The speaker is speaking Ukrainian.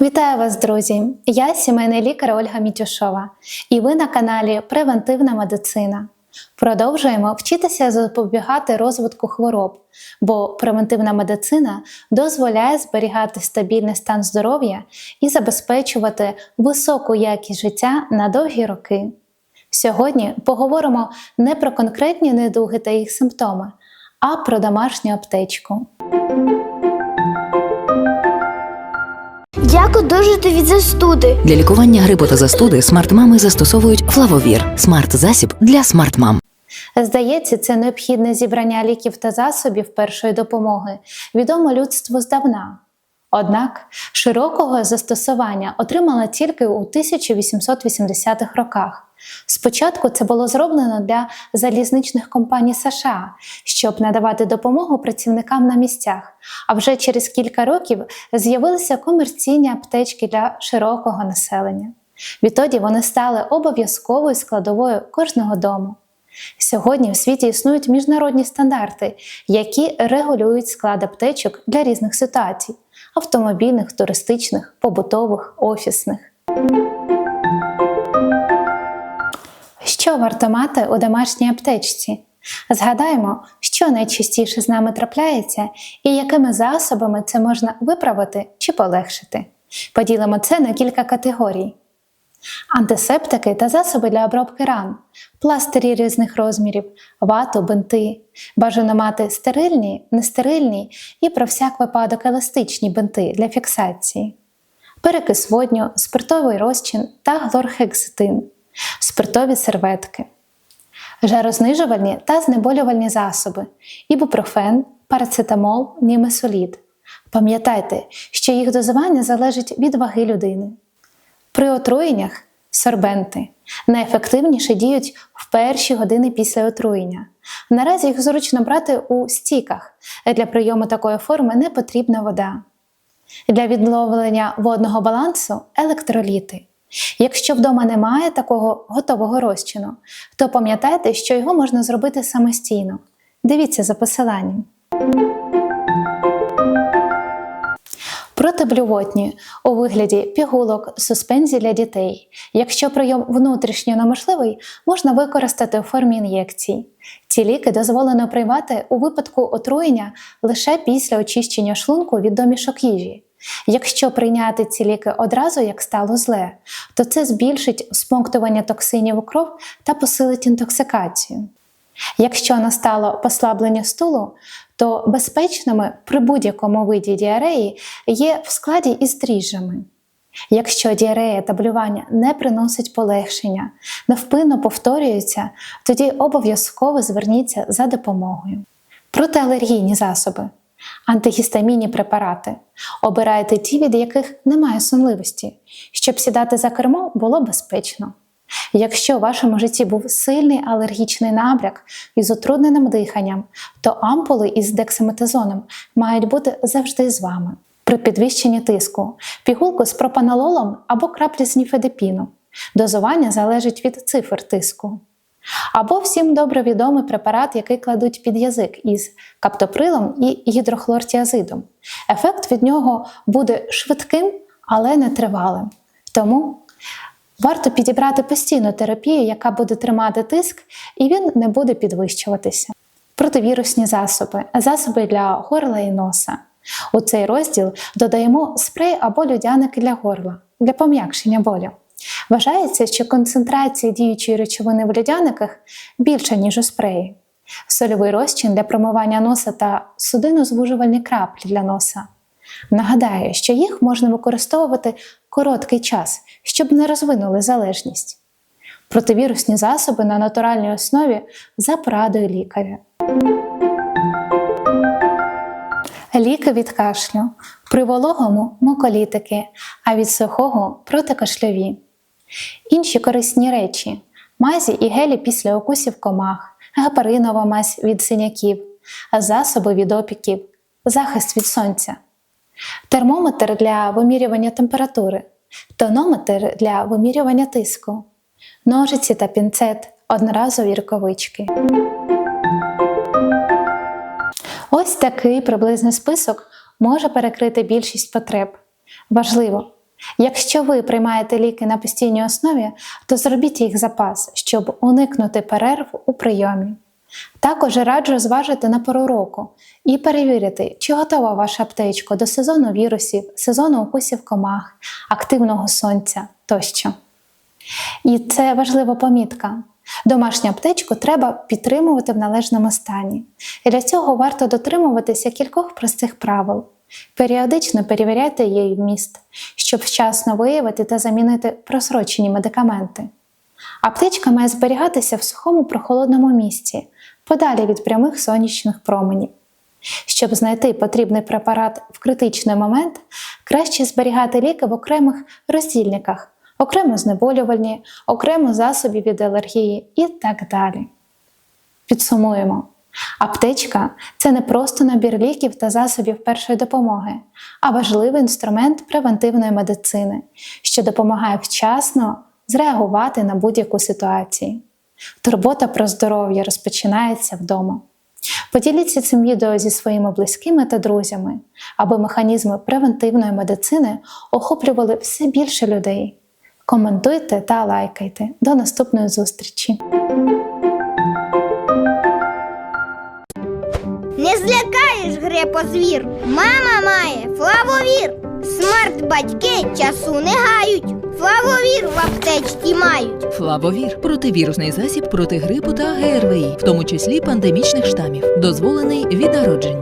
Вітаю вас, друзі! Я сімейний лікар Ольга Мітюшова, і ви на каналі Превентивна медицина. Продовжуємо вчитися запобігати розвитку хвороб, бо превентивна медицина дозволяє зберігати стабільний стан здоров'я і забезпечувати високу якість життя на довгі роки. Сьогодні поговоримо не про конкретні недуги та їх симптоми, а про домашню аптечку. Як одужати від застуди? Для лікування грипу та застуди смарт-мами застосовують флавовір смарт-засіб для смарт-мам. Здається, це необхідне зібрання ліків та засобів першої допомоги відомо людству здавна. Однак широкого застосування отримала тільки у 1880-х роках. Спочатку це було зроблено для залізничних компаній США, щоб надавати допомогу працівникам на місцях. А вже через кілька років з'явилися комерційні аптечки для широкого населення. Відтоді вони стали обов'язковою складовою кожного дому. Сьогодні в світі існують міжнародні стандарти, які регулюють склад аптечок для різних ситуацій автомобільних, туристичних, побутових, офісних. Що варто мати у домашній аптечці? Згадаємо, що найчастіше з нами трапляється і якими засобами це можна виправити чи полегшити. Поділимо це на кілька категорій: антисептики та засоби для обробки ран, пластирі різних розмірів, вату, бинти. Бажано мати стерильні, нестерильні і про всяк випадок еластичні бинти для фіксації, перекис водню, спиртовий розчин та глорхекситин, спиртові серветки, жарознижувальні та знеболювальні засоби, ібупрофен, парацетамол, німесолід. Пам'ятайте, що їх дозування залежить від ваги людини. При отруєннях сорбенти найефективніше діють в перші години після отруєння. Наразі їх зручно брати у стіках. Для прийому такої форми не потрібна вода. Для відновлення водного балансу електроліти. Якщо вдома немає такого готового розчину, то пам'ятайте, що його можна зробити самостійно. Дивіться за посиланням. Протиблювотні у вигляді пігулок, суспензій для дітей. Якщо прийом внутрішньо неможливий, можна використати у формі ін'єкцій. Ці ліки дозволено приймати у випадку отруєння лише після очищення шлунку від домішок їжі. Якщо прийняти ці ліки одразу, як стало зле, то це збільшить смоктування токсинів у кров та посилить інтоксикацію. Якщо настало послаблення стулу, то безпечними при будь-якому виді діареї є в складі із дріжджами. Якщо діарея та блювання не приносить полегшення, невпинно повторюються, тоді обов'язково зверніться за допомогою. Протиалергійні засоби, антигістамінні препарати. Обирайте ті, від яких немає сонливості, щоб сідати за кермо було безпечно. Якщо у вашому житті був сильний алергічний набряк із утрудненим диханням, то ампули із дексаметазоном мають бути завжди з вами. При підвищенні тиску, пігулку з пропанололом або краплі з ніфедепіну. Дозування залежить від цифр тиску. Або всім добре відомий препарат, який кладуть під язик із каптоприлом і гідрохлортіазидом. Ефект від нього буде швидким, але не тривалим. Тому Варто підібрати постійну терапію, яка буде тримати тиск, і він не буде підвищуватися. Противірусні засоби, засоби для горла і носа. У цей розділ додаємо спрей або людяники для горла для пом'якшення болю. Вважається, що концентрація діючої речовини в людяниках більша, ніж у спреї. Сольовий розчин для промивання носа та судинозвужувальні краплі для носа. Нагадаю, що їх можна використовувати короткий час, щоб не розвинули залежність. Противірусні засоби на натуральній основі за порадою лікаря. Ліки від кашлю. При вологому муколітики, а від сухого протикашльові. Інші корисні речі: мазі і гелі після укусів комах, гепаринова мазь від синяків, засоби від опіків, захист від сонця термометр для вимірювання температури, тонометр для вимірювання тиску, ножиці та пінцет, одноразові рукавички. Ось такий приблизний список може перекрити більшість потреб. Важливо, Якщо ви приймаєте ліки на постійній основі, то зробіть їх запас, щоб уникнути перерв у прийомі. Також раджу зважити на пору року і перевірити, чи готова ваша аптечка до сезону вірусів, сезону укусів комах, активного сонця тощо. І це важлива помітка. Домашню аптечку треба підтримувати в належному стані. І для цього варто дотримуватися кількох простих правил. Періодично перевіряйте її вміст, щоб вчасно виявити та замінити просрочені медикаменти. Аптечка має зберігатися в сухому прохолодному місці, подалі від прямих сонячних променів. Щоб знайти потрібний препарат в критичний момент, краще зберігати ліки в окремих роздільниках, окремо знеболювальні, окремо засоби від алергії і так далі. Підсумуємо. Аптечка це не просто набір ліків та засобів першої допомоги, а важливий інструмент превентивної медицини, що допомагає вчасно зреагувати на будь-яку ситуацію. Турбота про здоров'я розпочинається вдома. Поділіться цим відео зі своїми близькими та друзями, аби механізми превентивної медицини охоплювали все більше людей. Коментуйте та лайкайте. До наступної зустрічі! Злякаєш грепозвір. Мама має флавовір. Смарт батьки часу не гають. Флавовір в аптечці мають. Флавовір противірусний засіб проти грипу та ГРВІ, в тому числі пандемічних штамів, дозволений від народження.